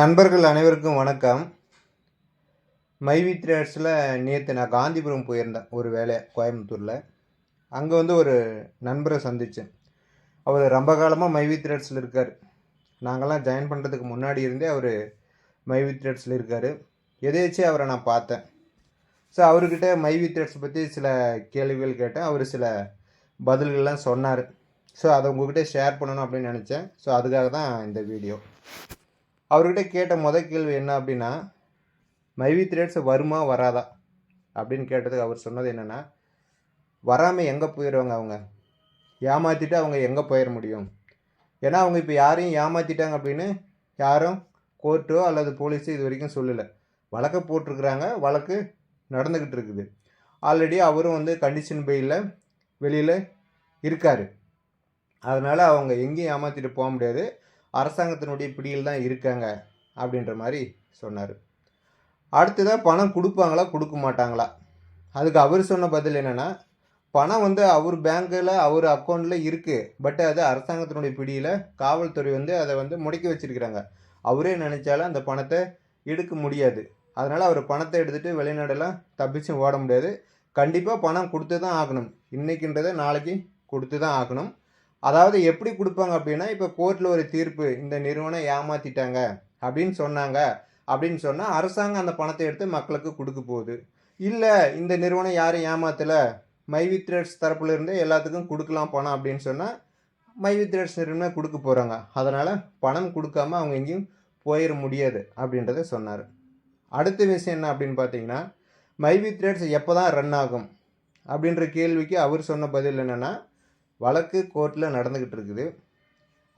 நண்பர்கள் அனைவருக்கும் வணக்கம். மைவி த்ரேட்ஸில் நேற்று நான் காந்திபுரம் போயிருந்தேன் ஒரு வேலை கோயம்புத்தூரில். அங்கே வந்து ஒரு நண்பரை சந்தித்தேன் அவர் ரொம்ப காலமாக மைவி த்ரேட்ஸில் இருக்கார். நாங்கள்லாம் ஜாயின் பண்ணுறதுக்கு முன்னாடி இருந்தே அவர் மைவி த்ரேட்ஸில் இருக்கார். எதேச்சு அவரை நான் பார்த்தேன். ஸோ அவர்கிட்ட மைவி த்ரேட்ஸ் பற்றி சில கேள்விகள் கேட்டேன். அவர் சில பதில்கள்லாம் சொன்னார். ஸோ அதை உங்ககிட்ட ஷேர் பண்ணணும் அப்படின்னு நினச்சேன். ஸோ அதுக்காக தான் இந்த வீடியோ அவர்கிட்ட கேட்ட முத கேள்வி என்ன அப்படின்னா மைவி த்ரேட்ஸ் வருமா வராதா? அப்படின்னு கேட்டதுக்கு அவர் சொன்னது என்னென்னா வராமல் எங்கே போயிடுவாங்க அவங்க? ஏமாற்றிட்டு அவங்க எங்கே போயிட முடியும்? ஏன்னா அவங்க இப்போ யாரையும் ஏமாற்றிட்டாங்க அப்படின்னு யாரும் கோர்ட்டோ அல்லது போலீஸோ இது வரைக்கும் சொல்லலை. வழக்கை போட்டிருக்கிறாங்க வழக்கு நடந்துக்கிட்டு இருக்குது. ஆல்ரெடி அவரும் வந்து கண்டிஷன் பெயிலில் வெளியில் இருக்கார். அதனால் அவங்க எங்கேயும் ஏமாற்றிட்டு போக முடியாது. அரசாங்கத்தினுடைய பிடியில் தான் இருக்காங்க அப்படின்ற மாதிரி சொன்னார். அடுத்ததாக பணம் கொடுப்பாங்களா? கொடுக்க மாட்டாங்களா? அதுக்கு அவர் சொன்ன பதில் என்னென்னா பணம் வந்து அவர் பேங்க்கில் அவர் அக்கௌண்ட்டில் இருக்குது பட் அது அரசாங்கத்தினுடைய பிடியில் காவல்துறை வந்து அதை வந்து முடக்கி வச்சுருக்கிறாங்க. அவரே நினச்சாலும் அந்த பணத்தை எடுக்க முடியாது. அதனால் அவர் பணத்தை எடுத்துகிட்டு வெளிநாடெல்லாம் தப்பிச்சு ஓட முடியாது. கண்டிப்பாக பணம் கொடுத்து தான் ஆகணும். இன்றைக்கின்றதை நாளைக்கு கொடுத்து தான் ஆகணும். அதாவது எப்படி கொடுப்பாங்க அப்படின்னா இப்போ கோர்ட்டில் ஒரு தீர்ப்பு இந்த நிறுவனம் ஏமாற்றிட்டாங்க அப்படின்னு சொன்னாங்க. அப்படின்னு சொன்னால் அரசாங்கம் அந்த பணத்தை எடுத்து மக்களுக்கு கொடுக்க போகுது. இல்லை இந்த நிறுவனம் யாரும் ஏமாத்தலை. மைவி த்ரெட்ஸ் தரப்புல இருந்தே எல்லாத்துக்கும் கொடுக்கலாம் பணம் அப்படின்னு சொன்னால் மைவி த்ரெட்ஸ் நிறுவனம் கொடுக்க போகிறாங்க அதனால் பணம் கொடுக்காம அவங்க எங்கேயும் போயிட முடியாது அப்படின்றத சொன்னார். அடுத்த விஷயம் என்ன அப்படின்னு பார்த்தீங்கன்னா மைவி த்ரெட்ஸ் எப்போ தான் ரன் ஆகும் அப்படின்ற கேள்விக்கு அவர் சொன்ன பதில் என்னென்னா வழக்கு கோர்ட்டில் நடந்துக்கிட்டு இருக்குது.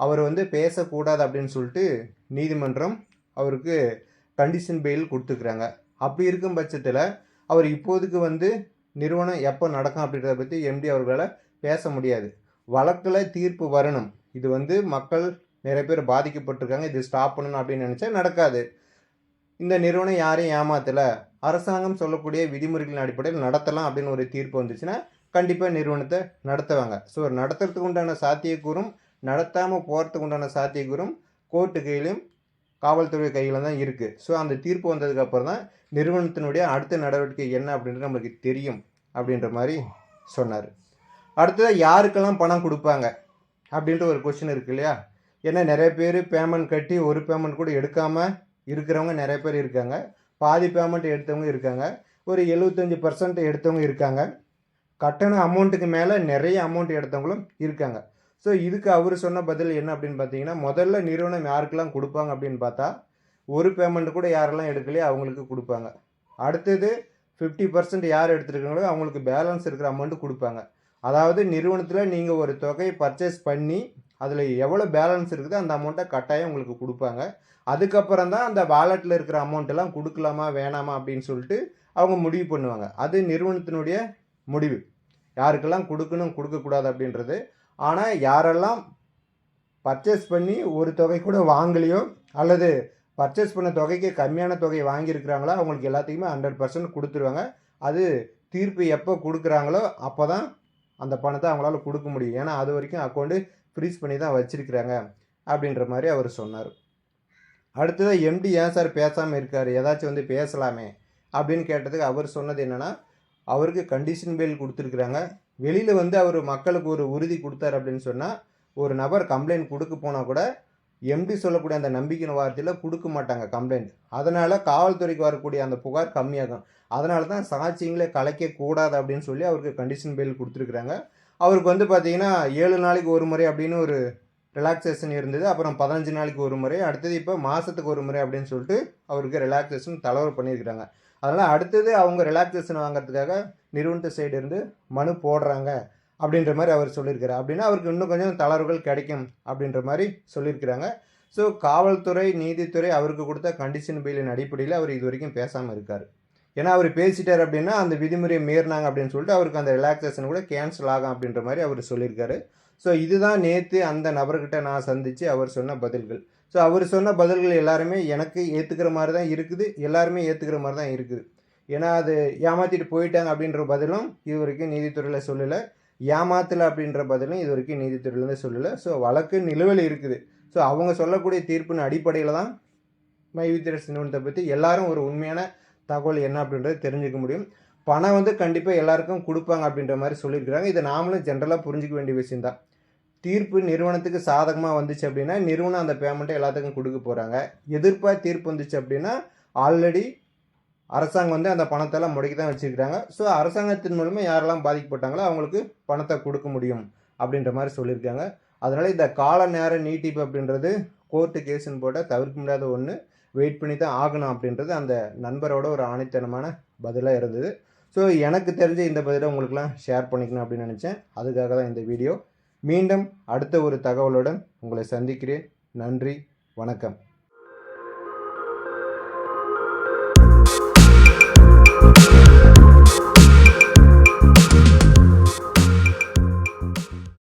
அவர் வந்து பேசக்கூடாது அப்படின்னு சொல்லிட்டு நீதிமன்றம் அவருக்கு கண்டிஷன் பெயில் கொடுத்துக்கிறாங்க. அப்படி இருக்கும் பட்சத்தில் அவர் இப்போதைக்கு வந்து நிறுவனம் எப்போ நடக்கும் அப்படின்றத பற்றி எம்டி அவர்களால் பேச முடியாது. வழக்கில் தீர்ப்பு வரணும். இது வந்து மக்கள் நிறைய பேர் பாதிக்கப்பட்டிருக்காங்க. இது ஸ்டாப் பண்ணணும் அப்படின்னு நினச்சா நடக்காது. இந்த நிறுவனம் யாரையும் ஏமாத்தலை. அரசாங்கம் சொல்லக்கூடிய விதிமுறைகளின் அடிப்படையில் நடத்தலாம் அப்படின்னு ஒரு தீர்ப்பு வந்துச்சுன்னா கண்டிப்பாக நிறுவனத்தை நடத்துவாங்க. ஸோ நடத்துறதுக்கு உண்டான சாத்தியக்கூறும் நடத்தாமல் போகிறதுக்கு உண்டான சாத்தியக்கூறும் கோர்ட்டு கையிலையும் காவல்துறை கையில் தான் இருக்குது ஸோ அந்த தீர்ப்பு வந்ததுக்கப்புறம் தான் நிறுவனத்தினுடைய அடுத்த நடவடிக்கை என்ன அப்படின்றது நம்மளுக்கு தெரியும் அப்படின்ற மாதிரி சொன்னார். அடுத்ததாக யாருக்கெல்லாம் பணம் கொடுப்பாங்க அப்படின்ற ஒரு கொஷின் இருக்கு இல்லையா? ஏன்னா நிறைய பேர் பேமெண்ட் கட்டி ஒரு பேமெண்ட் கூட எடுக்காமல் இருக்கிறவங்க நிறைய பேர் இருக்காங்க. பாதி பேமெண்ட் எடுத்தவங்க இருக்காங்க. ஒரு எழுபத்தஞ்சி பர்சன்ட் எடுத்தவங்க இருக்காங்க. கட்டண அமௌண்ட்டுக்கு மேலே நிறைய அமௌண்ட் எடுத்தவங்களும் இருக்காங்க. ஸோ இதுக்கு அவர் சொன்ன பதில் என்ன அப்படின்னு பார்த்தீங்கன்னா முதல்ல நிறுவனம் யாருக்கெல்லாம் கொடுப்பாங்க அப்படின்னு பார்த்தா ஒரு பேமெண்ட் கூட யாரெல்லாம் எடுக்கலையோ அவங்களுக்கு கொடுப்பாங்க. அடுத்தது ஃபிஃப்டி பர்சன்ட் யார் எடுத்துருக்காங்களோ அவங்களுக்கு பேலன்ஸ் இருக்கிற அமௌண்ட்டு கொடுப்பாங்க. அதாவது நிறுவனத்தில் நீங்கள் ஒரு தொகையை பர்ச்சேஸ் பண்ணி அதில் எவ்வளோ பேலன்ஸ் இருக்குதோ அந்த அமௌண்ட்டை கட்டாயம் உங்களுக்கு கொடுப்பாங்க. அதுக்கப்புறம் தான் அந்த வாலெட்டில் இருக்கிற அமௌண்ட்டெல்லாம் கொடுக்கலாமா வேணாமா அப்படின்னு சொல்லிட்டு அவங்க முடிவு பண்ணுவாங்க. அது நிறுவனத்தினுடைய முடிவு. யாருக்கெல்லாம் கொடுக்கணும் கொடுக்கக்கூடாது அப்படின்றது. ஆனால் யாரெல்லாம் பர்ச்சேஸ் பண்ணி ஒரு தொகை கூட வாங்கலையோ அல்லது பர்ச்சேஸ் பண்ண தொகைக்கு கம்மியான தொகையை வாங்கியிருக்கிறாங்களோ அவங்களுக்கு எல்லாத்தையுமே ஹண்ட்ரட் பர்சன்ட் கொடுத்துருவாங்க. அது தீர்ப்பு எப்போ கொடுக்குறாங்களோ அப்போ தான் அந்த பணத்தை அவங்களால கொடுக்க முடியும். ஏன்னா அது வரைக்கும் அக்கௌண்ட்டு ஃப்ரீஸ் பண்ணி தான் வச்சுருக்கிறாங்க அப்படின்ற மாதிரி அவர் சொன்னார். அடுத்ததாக எம்டி ஏன் சார் பேசாமல் இருக்கார். ஏதாச்சும் வந்து பேசலாமே அப்படின்னு கேட்டதுக்கு அவர் சொன்னது என்னென்னா அவருக்கு கண்டிஷன் பெயில் கொடுத்துருக்குறாங்க. வெளியில் வந்து அவர் மக்களுக்கு ஒரு உறுதி கொடுத்தாரு அப்படின்னு சொன்னால் ஒரு நபர் கம்ப்ளைண்ட் கொடுக்க போனால் கூட எம்டி சொல்லக்கூடிய அந்த நம்பிக்கையின் வார்த்தையில் கொடுக்க மாட்டாங்க கம்ப்ளைண்ட் அதனால் காவல்துறைக்கு வரக்கூடிய அந்த புகார் கம்மியாகும். அதனால தான் சாட்சியங்களே கலைக்கக்கூடாது அப்படின்னு சொல்லி அவருக்கு கண்டிஷன் பெயில் கொடுத்துருக்குறாங்க. அவருக்கு வந்து பார்த்தீங்கன்னா ஏழு நாளைக்கு ஒரு முறை அப்படின்னு ஒரு ரிலாக்ஸேஷன் இருந்தது. அப்புறம் பதினஞ்சு நாளைக்கு ஒரு முறை அடுத்தது இப்போ மாதத்துக்கு ஒரு முறை அப்படின்னு சொல்லிட்டு அவருக்கு ரிலாக்ஸேஷன் தலைவர் பண்ணியிருக்கிறாங்க. அதனால் அடுத்தது அவங்க ரிலாக்ஸேஷன் வாங்குறதுக்காக நிறுவனத்து சைடு இருந்து மனு போடுறாங்க அப்படின்ற மாதிரி அவர் சொல்லியிருக்கிறார். அப்படின்னா அவருக்கு இன்னும் கொஞ்சம் தளர்வுகள் கிடைக்கும் அப்படின்ற மாதிரி சொல்லியிருக்கிறாங்க. ஸோ காவல்துறை நீதித்துறை அவருக்கு கொடுத்த கண்டிஷன் பெயிலின் அடிப்படையில் அவர் இது வரைக்கும் பேசாமல் இருக்கார். ஏன்னா அவர் பேசிட்டார் அப்படின்னா அந்த விதிமுறையை மீறினாங்க அப்படின்னு சொல்லிட்டு அவருக்கு அந்த ரிலாக்ஸேஷன் கூட கேன்சல் ஆகும் அப்படின்ற மாதிரி அவர் சொல்லியிருக்காரு. ஸோ இதுதான் நேற்று அந்த நபர்கிட்ட நான் சந்தித்து அவர் சொன்ன பதில்கள். ஸோ அவர் சொன்ன பதில்கள் எல்லாருமே எனக்கு ஏற்றுக்கிற மாதிரி தான் இருக்குது. எல்லாருமே ஏற்றுக்கிற மாதிரி தான் இருக்குது. ஏன்னா அது ஏமாற்றிட்டு போயிட்டாங்க அப்படின்ற பதிலும் இது வரைக்கும் நீதித்துறையில் சொல்லலை. ஏமாத்தலை அப்படின்ற பதிலும் இது வரைக்கும் நீதித்துறையிலேருந்து சொல்லலை. ஸோ வழக்கு நிலுவையில் இருக்குது. ஸோ அவங்க சொல்லக்கூடிய தீர்ப்பின் அடிப்படையில் தான் மைவித்திர வித்ரஸ் நிறுவனத்தை பற்றி எல்லாரும் ஒரு உண்மையான தகவல் என்ன அப்படின்றத தெரிஞ்சுக்க முடியும். பணம் வந்து கண்டிப்பாக எல்லாருக்கும் கொடுப்பாங்க அப்படின்ற மாதிரி சொல்லியிருக்கிறாங்க. இதை நாமளும் ஜென்ரலாக புரிஞ்சிக்க வேண்டிய விஷயம்தான். தீர்ப்பு நிறுவனத்துக்கு சாதகமாக வந்துச்சு அப்படின்னா நிறுவனம் அந்த பேமெண்ட்டை எல்லாத்துக்கும் கொடுக்க போகிறாங்க எதிர்ப்பாக தீர்ப்பு வந்துச்சு அப்படின்னா ஆல்ரெடி அரசாங்கம் வந்து அந்த பணத்தெல்லாம் முடக்கி தான் வச்சுருக்கிறாங்க. ஸோ அரசாங்கத்தின் மூலமாக யாரெல்லாம் பாதிக்கப்பட்டாங்களோ அவங்களுக்கு பணத்தை கொடுக்க முடியும் அப்படின்ற மாதிரி சொல்லியிருக்காங்க. அதனால் இந்த கால நேர நீட்டிப்பு அப்படின்றது கோர்ட்டு கேஸுன்னு போட்டால் தவிர்க்க முடியாத ஒன்று வெயிட் பண்ணி தான் ஆகணும் அப்படின்றது அந்த நண்பரோட ஒரு ஆணித்தனமான பதிலாக இருந்தது. ஸோ எனக்கு தெரிஞ்ச இந்த பதிலை உங்களுக்குலாம் ஷேர் பண்ணிக்கணும் அப்படின்னு நினச்சேன். அதுக்காக தான் இந்த வீடியோ மீண்டும் அடுத்த ஒரு தகவலுடன் உங்களை சந்திக்கிறேன். நன்றி வணக்கம்.